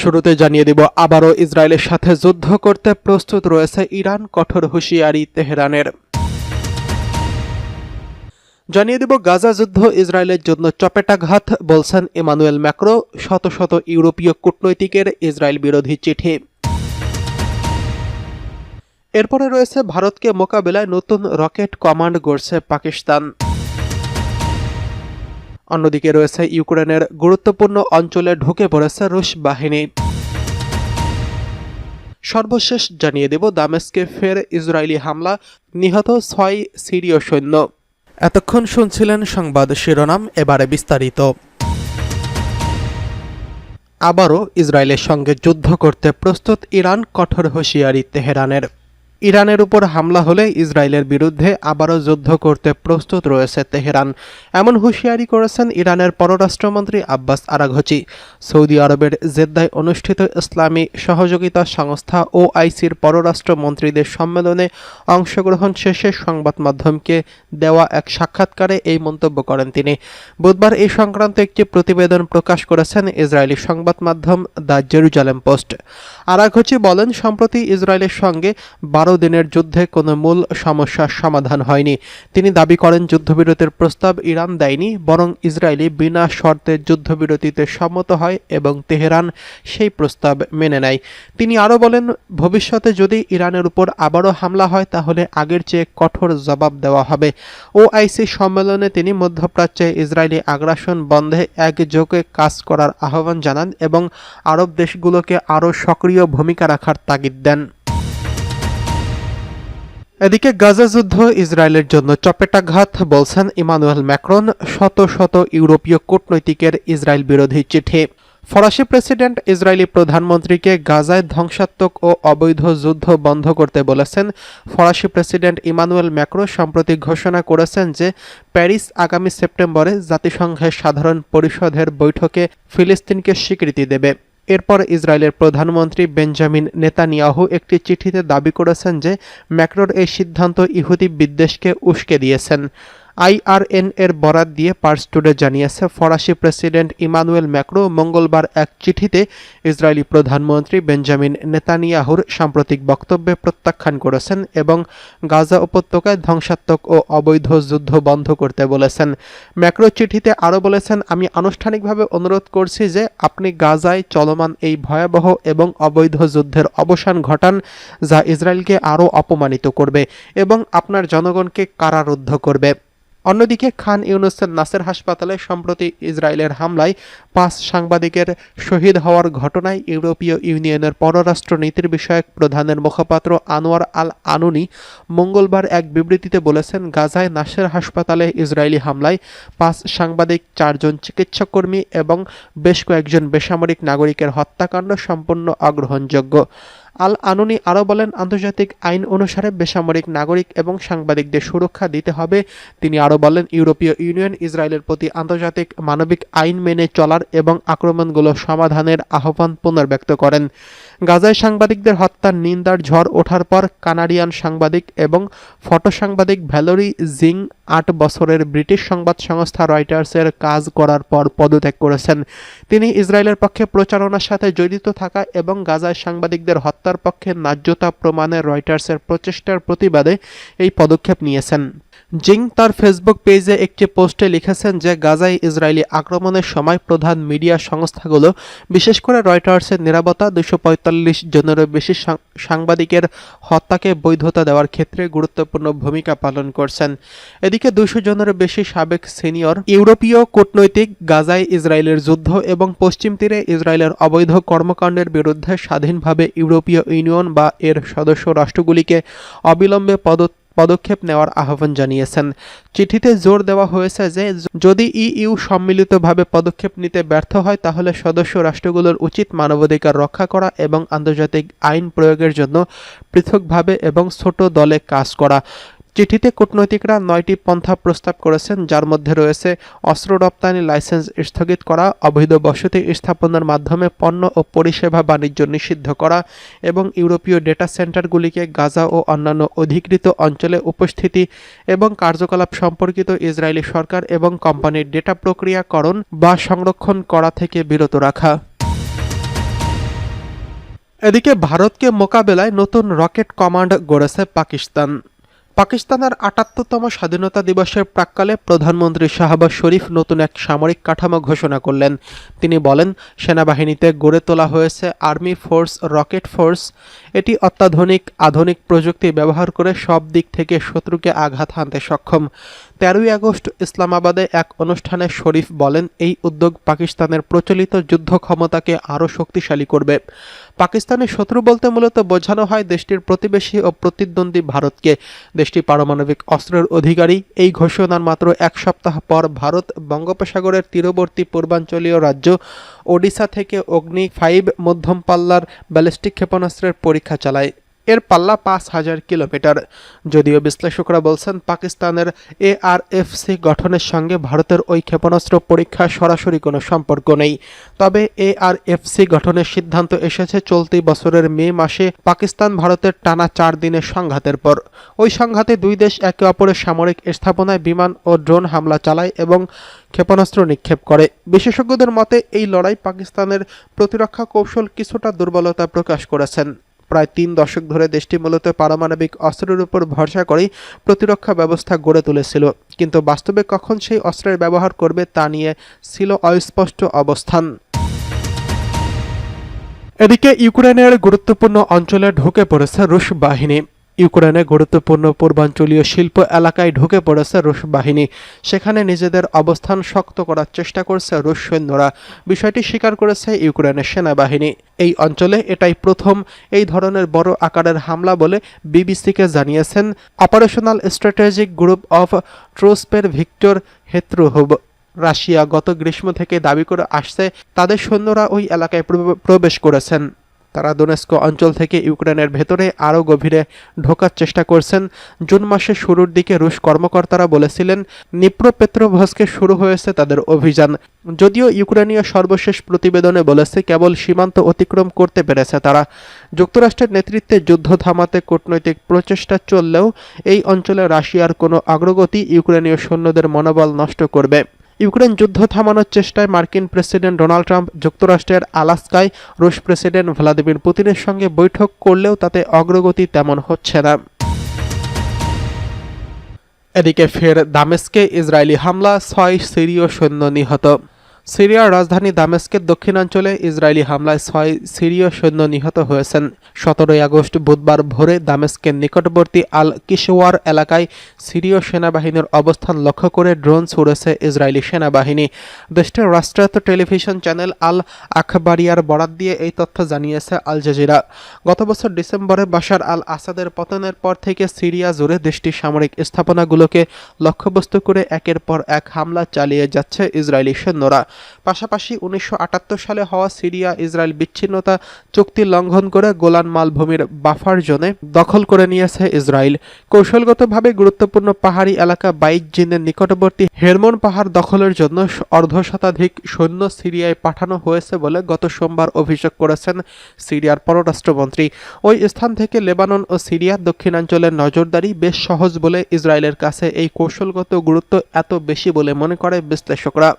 শুরুতে জানিয়ে দিব, আবারও ইসরায়েলের সাথে যুদ্ধ করতে প্রস্তুত রয়েছে ইরান, কঠোর হুঁশিয়ারি তেহরানের। জানিয়ে দিব, গাজা যুদ্ধ ইসরায়েলের জন্য চপেটাঘাত, বলছেন ইমানুয়েল ম্যাক্রো, শত শত ইউরোপীয় কূটনৈতিকের ইসরায়েল বিরোধী চিঠি। এরপরে রয়েছে, ভারতকে মোকাবেলায় নতুন রকেট কমান্ড গড়ছে পাকিস্তান। অন্যদিকে রয়েছে ইউক্রেনের গুরুত্বপূর্ণ অঞ্চলে ঢুকে পড়েছে রুশ বাহিনী। সর্বশেষ জানিয়ে দেব, দামেস্কে ফের ইসরায়েলি হামলা, নিহত ছয় সিরীয় সৈন্য। এতক্ষণ শুনছিলেন সংবাদ শিরোনাম, এবারে বিস্তারিত। আবারও ইসরায়েলের সঙ্গে যুদ্ধ করতে প্রস্তুত ইরান কঠোর হুঁশিয়ারি তেহরানের। ইরানের উপর হামলা হলে ইসরায়েলের বিরুদ্ধে আবারও যুদ্ধ করতে প্রস্তুত রয়েছে তেহরান। এমন হুঁশিয়ারি করেছেন ইরানের পররাষ্ট্রমন্ত্রী আব্বাস আরাঘচি। সৌদি আরবের জেদ্দায় অনুষ্ঠিত ইসলামী সহযোগিতা সংস্থা ও আইসির পররাষ্ট্রমন্ত্রীদের সম্মেলনে অংশগ্রহণ শেষে সংবাদ মাধ্যমকে দেওয়া এক সাক্ষাৎকারে এই মন্তব্য করেন তিনি। বুধবার এই সংক্রান্ত একটি প্রতিবেদন প্রকাশ করেছেন ইসরায়েলি সংবাদ মাধ্যম দ্য জেরুজালেম পোস্ট। আরাঘচি বলেন, সম্প্রতি ইসরায়েলের সঙ্গে বারো দিনের যুদ্ধে কোনো মূল সমস্যার সমাধান হয়নি। তিনি দাবি করেন যুদ্ধবিরতির প্রস্তাব ইরান দেয়নি, বরং ইসরায়েলি বিনা শর্তে যুদ্ধবিরতিতে সম্মত হয় এবং তেহরান সেই প্রস্তাব মেনে নেয়। তিনি আরও বলেন, ভবিষ্যতে যদি ইরানের উপর আবারও হামলা হয়, তাহলে আগের চেয়ে কঠোর জবাব দেওয়া হবে। ওআইসি সম্মেলনে তিনি মধ্যপ্রাচ্যে ইসরায়েলি আগ্রাসন বন্ধে একযোগে কাজ করার আহ্বান জানান এবং আরব দেশগুলোকে আরও সক্রিয় ভূমিকা রাখার তাগিদ দেন। এদিকে গাজা যুদ্ধ ইসরায়েলের জন্য চপেটাঘাত বলছেন ইমানুয়েল ম্যাক্রন, শত শত ইউরোপীয় কূটনৈতিকের ইসরায়েল বিরোধী চিঠি। ফরাসি প্রেসিডেন্ট ইসরায়েলি প্রধানমন্ত্রীকে গাজায় ধ্বংসাত্মক ও অবৈধ যুদ্ধ বন্ধ করতে বলেছেন। ফরাসি প্রেসিডেন্ট ইমানুয়েল ম্যাক্রো সম্প্রতি ঘোষণা করেছেন যে, প্যারিস আগামী সেপ্টেম্বরে জাতিসংঘের সাধারণ পরিষদের বৈঠকে ফিলিস্তিনকে স্বীকৃতি দেবে। এরপর ইসরায়েলের প্রধানমন্ত্রী বেঞ্জামিন নেতানিয়াহু একটি চিঠিতে দাবি করেছেন যে ম্যাক্রোর এই সিদ্ধান্ত ইহুদি বিদ্বেষকে উস্কে দিয়েছেন। আইআরএন এর বরাত দিয়ে পার্স টুডে জানিয়েছে, ফরাসি প্রেসিডেন্ট ইমানুয়েল ম্যাক্রো মঙ্গলবার এক চিঠিতে ইসরায়েলি প্রধানমন্ত্রী বেঞ্জামিন নেতানিয়াহুর সাম্প্রতিক বক্তব্যে প্রত্যাখ্যান করেছেন এবং গাজা উপত্যকায় ধ্বংসাত্মক ও অবৈধ যুদ্ধ বন্ধ করতে বলেছেন। ম্যাক্রো চিঠিতে আরও বলেছেন, আমি আনুষ্ঠানিকভাবে অনুরোধ করছি যে আপনি গাজায় চলমান এই ভয়াবহ এবং অবৈধ যুদ্ধের অবসান ঘটান, যা ইসরায়েলকে আরও অপমানিত করবে এবং আপনার জনগণকে কারারুদ্ধ করবে। অন্যদিকে খান ইউনুসের নাসের হাসপাতালে সম্প্রতি ইসরায়েলের হামলায় পাঁচ সাংবাদিকের শহীদ হওয়ার ঘটনায় ইউরোপীয় ইউনিয়নের পররাষ্ট্র নীতির বিষয়ক প্রধানের মুখপাত্র আনোয়ার আল আনুনি মঙ্গলবার এক বিবৃতিতে বলেছেন, গাজায় নাসের হাসপাতালে ইসরায়েলি হামলায় পাঁচ সাংবাদিক, চারজন চিকিৎসাকর্মী এবং বেশ কয়েকজন বেসামরিক নাগরিকের হত্যাকাণ্ড সম্পূর্ণ অগ্রহণযোগ্য। আল আনুনি আরও বলেন, আন্তর্জাতিক আইন অনুসারে বেসামরিক নাগরিক এবং সাংবাদিকদের সুরক্ষা দিতে হবে। তিনি আরও বলেন, ইউরোপীয় ইউনিয়ন ইসরায়েলের প্রতি আন্তর্জাতিক মানবিক আইন মেনে চলার এবং আক্রমণগুলো সমাধানের আহ্বান পুনর্ব্যক্ত করেন। গাজায় সাংবাদিকদের হত্যার নিন্দার ঝড় ওঠার পর কানাডিয়ান সাংবাদিক এবং ফটো সাংবাদিক ভ্যালোরি জিং আট বছরের ব্রিটিশ সংবাদ সংস্থা রয়টার্সের কাজ করার পর পদত্যাগ করেছেন। তিনি ইসরায়েলের পক্ষে প্রচারণার সাথে জড়িত থাকা এবং গাজায় সাংবাদিকদের হত্যার পক্ষে ন্যায্যতা প্রমাণে রয়টার্সের প্রচেষ্টার প্রতিবাদে এই পদক্ষেপ নিয়েছেন। জিং তার ফেসবুক পেজে একটি পোস্টে লিখেছেন যে গাজায় ইসরায়েলি আক্রমণের সময় প্রধান মিডিয়া সংস্থাগুলো, বিশেষ করে রয়টার্সের নিরাপত্তা, দুশো পঁয়তাল্লিশ জনেরও বেশি সাংবাদিকের হত্যাকে বৈধতা দেওয়ার ক্ষেত্রে গুরুত্বপূর্ণ ভূমিকা পালন করছেন। এদিকে দুশো জনেরও বেশি সাবেক সিনিয়র ইউরোপীয় কূটনৈতিক গাজায় ইসরায়েলের যুদ্ধ এবং পশ্চিম তীরে ইসরায়েলের অবৈধ কর্মকাণ্ডের বিরুদ্ধে স্বাধীনভাবে ইউরোপীয় ইউনিয়ন বা এর সদস্য রাষ্ট্রগুলিকে অবিলম্বে পদত্যাগ পদক্ষেপ নেওয়ার আহ্বান জানিয়েছেন। চিঠিতে জোর দেওয়া হয়েছে যে, যদি ইইউ সম্মিলিতভাবে পদক্ষেপ নিতে ব্যর্থ হয়, তাহলে সদস্য রাষ্ট্রগুলোর উচিত মানবাধিকার রক্ষা করা এবং আন্তর্জাতিক আইন প্রয়োগের জন্য পৃথকভাবে এবং ছোট দলে কাজ করা। চিঠিতে কূটনৈতিকরা নয়টি পন্থা প্রস্তাব করেছেন, যার মধ্যে রয়েছে অস্ত্র রপ্তানি, লাইসেন্স স্থগিত করা, অবৈধ বসতি স্থাপনের মাধ্যমে পণ্য ও পরিষেবা বাণিজ্য নিষিদ্ধ করা এবং ইউরোপীয় ডেটা সেন্টারগুলিকে গাজা ও অন্যান্য অধিকৃত অঞ্চলে উপস্থিতি এবং কার্যকলাপ সম্পর্কিত ইসরায়েলি সরকার এবং কোম্পানির ডেটা প্রক্রিয়াকরণ বা সংরক্ষণ করা থেকে বিরত রাখা। এদিকে ভারতকে মোকাবেলায় নতুন রকেট কমান্ড গড়েছে পাকিস্তান। পাকিস্তানের আটাত্তরতম স্বাধীনতা দিবসের প্রাক্কালে প্রধানমন্ত্রী শাহবাজ শরীফ নতুন এক সামরিক কাঠামো ঘোষণা করলেন। তিনি বলেন, সেনাবাহিনীতে গড়ে তোলা হয়েছে আর্মি ফোর্স, রকেট ফোর্স। এটি অত্যাধুনিক, আধুনিক প্রযুক্তি ব্যবহার করে সব দিক থেকে শত্রুকে আঘাত হানতে সক্ষম। তেরোই আগস্ট ইসলামাবাদে এক অনুষ্ঠানে শরীফ বলেন, এই উদ্যোগ পাকিস্তানের প্রচলিত যুদ্ধ ক্ষমতাকে আরও শক্তিশালী করবে। পাকিস্তানের শত্রু বলতে মূলত বোঝানো হয় দেশটির প্রতিবেশী ও প্রতিদ্বন্দ্বী ভারতকে। দেশটি পারমাণবিক অস্ত্রের অধিকারী। এই ঘোষণার মাত্র এক সপ্তাহ পর ভারত বঙ্গোপসাগরের তীরবর্তী পূর্বাঞ্চলীয় রাজ্য ওডিশা থেকে অগ্নি ফাইভ, মধ্যম পাল্লার ব্যালিস্টিক ক্ষেপণাস্ত্রের পরীক্ষা চালায়। এর পাল্লা পাঁচ হাজার কিলোমিটার। যদিও বিশ্লেষকরা বলছেন, পাকিস্তানের এআরএফসি গঠনের সঙ্গে ভারতের ওই ক্ষেপণাস্ত্র পরীক্ষার সরাসরি কোনো সম্পর্ক নেই। তবে এআরএফসি গঠনের সিদ্ধান্ত এসেছে চলতি বছরের মে মাসে পাকিস্তান ভারতের টানা চার দিনের সংঘাতের পর। ওই সংঘাতে দুই দেশ একে অপরের সামরিক স্থাপনায় বিমান ও ড্রোন হামলা চালায় এবং ক্ষেপণাস্ত্র নিক্ষেপ করে। বিশেষজ্ঞদের মতে, এই লড়াই পাকিস্তানের প্রতিরক্ষা কৌশল কিছুটা দুর্বলতা প্রকাশ করেছেন। প্রায় তিন দশক ধরে দেশটি মূলত পারমাণবিক অস্ত্রের উপর ভরসা করেই প্রতিরক্ষা ব্যবস্থা গড়ে তুলেছিল। কিন্তু বাস্তবে কখন সেই অস্ত্রের ব্যবহার করবে তা নিয়ে ছিল অস্পষ্ট অবস্থান। এদিকে ইউক্রেনের গুরুত্বপূর্ণ অঞ্চলে ঢুকে পড়েছে রুশ বাহিনী। ইউক্রেনে গুরুত্বপূর্ণ পূর্বাঞ্চলীয় শিল্প এলাকায় ঢুকে পড়েছে রুশ বাহিনী। সেখানে নিজেদের অবস্থান শক্ত করার চেষ্টা করছে রুশ সৈন্যরা। বিষয়টি স্বীকার করেছে ইউক্রেনের সেনাবাহিনী। এই অঞ্চলে এটাই প্রথম এই ধরনের বড় আকারের হামলা বলে বিবিসিকে জানিয়েছেন অপারেশনাল স্ট্র্যাটেজিক গ্রুপ অফ ট্রোস্পের ভিক্টর হেত্রুহুব রাশিয়া গত গ্রীষ্ম থেকে দাবি করে আসছে, তাদের সৈন্যরা ওই এলাকায় প্রবেশ করেছেন। তারা দোনেস্কো অঞ্চল থেকে ইউক্রেনের ভেতরে আরও গভীরে ঢোকার চেষ্টা করছেন। জুন মাসের শুরুর দিকে রুশ কর্মকর্তারা বলেছিলেন, নিপ্রোপেত্রোভস্কে শুরু হয়েছে তাদের অভিযান। যদিও ইউক্রেনীয় সর্বশেষ প্রতিবেদনে বলেছে, কেবল সীমান্ত অতিক্রম করতে পেরেছে তারা। যুক্তরাষ্ট্রের নেতৃত্বে যুদ্ধ থামাতে কূটনৈতিক প্রচেষ্টা চললেও এই অঞ্চলে রাশিয়ার কোনো অগ্রগতি ইউক্রেনীয় সৈন্যদের মনোবল নষ্ট করবে। ইউক্রেন যুদ্ধ থামানোর চেষ্টায় মার্কিন প্রেসিডেন্ট ডোনাল্ড ট্রাম্প যুক্তরাষ্ট্রের আলাস্কায় রুশ প্রেসিডেন্ট ভ্লাদিমির পুতিনের সঙ্গে বৈঠক করলেও তাতে অগ্রগতি তেমন হচ্ছে না। এদিকে ফের দামেস্কে ইসরায়েলি হামলা, ছয় সিরীয় সৈন্য নিহত। সিরিয়ার রাজধানী দামেস্কের দক্ষিণাঞ্চলে ইসরায়েলি হামলায় ছয় সিরীয় সৈন্য নিহত হয়েছেন। সতেরোই আগস্ট বুধবার ভোরে দামেস্কের নিকটবর্তী আল কিশোয়ার এলাকায় সিরীয় সেনাবাহিনীর অবস্থান লক্ষ্য করে ড্রোন ছুড়েছে ইসরায়েলি সেনাবাহিনী। দেশটির রাষ্ট্রায়ত্ত টেলিভিশন চ্যানেল আল আখবারিয়ার বরাত দিয়ে এই তথ্য জানিয়েছে আল জাজিরা। গত বছর ডিসেম্বরে বাশার আল আসাদের পতনের পর থেকে সিরিয়া জুড়ে দেশটির সামরিক স্থাপনাগুলোকে লক্ষ্যবস্তু করে একের পর এক হামলা চালিয়ে যাচ্ছে ইসরায়েলি সৈন্যরা। পাশাপাশি উনিশশো আটাত্তর সালে হওয়া সিরিয়া ইসরায়েল বিচ্ছিন্নতা চুক্তি লঙ্ঘন করে গোলান মালভূমির বাফার জোনে দখল করে নিয়েছে ইসরায়েল। কৌশলগতভাবে গুরুত্বপূর্ণ পাহাড়ি এলাকা বাইক জিনের নিকটবর্তী হেরমন পাহাড় দখলের জন্য অর্ধ শতাধিক সৈন্য সিরিয়ায় পাঠানো হয়েছে বলে গত সোমবার অভিযোগ করেছেন সিরিয়ার পররাষ্ট্রমন্ত্রী। ওই স্থান থেকে লেবানন ও সিরিয়ার দক্ষিণাঞ্চলের নজরদারি বেশ সহজ বলে ইসরায়েলের কাছে এই কৌশলগত গুরুত্ব এত বেশি বলে মনে করে বিশ্লেষকরা।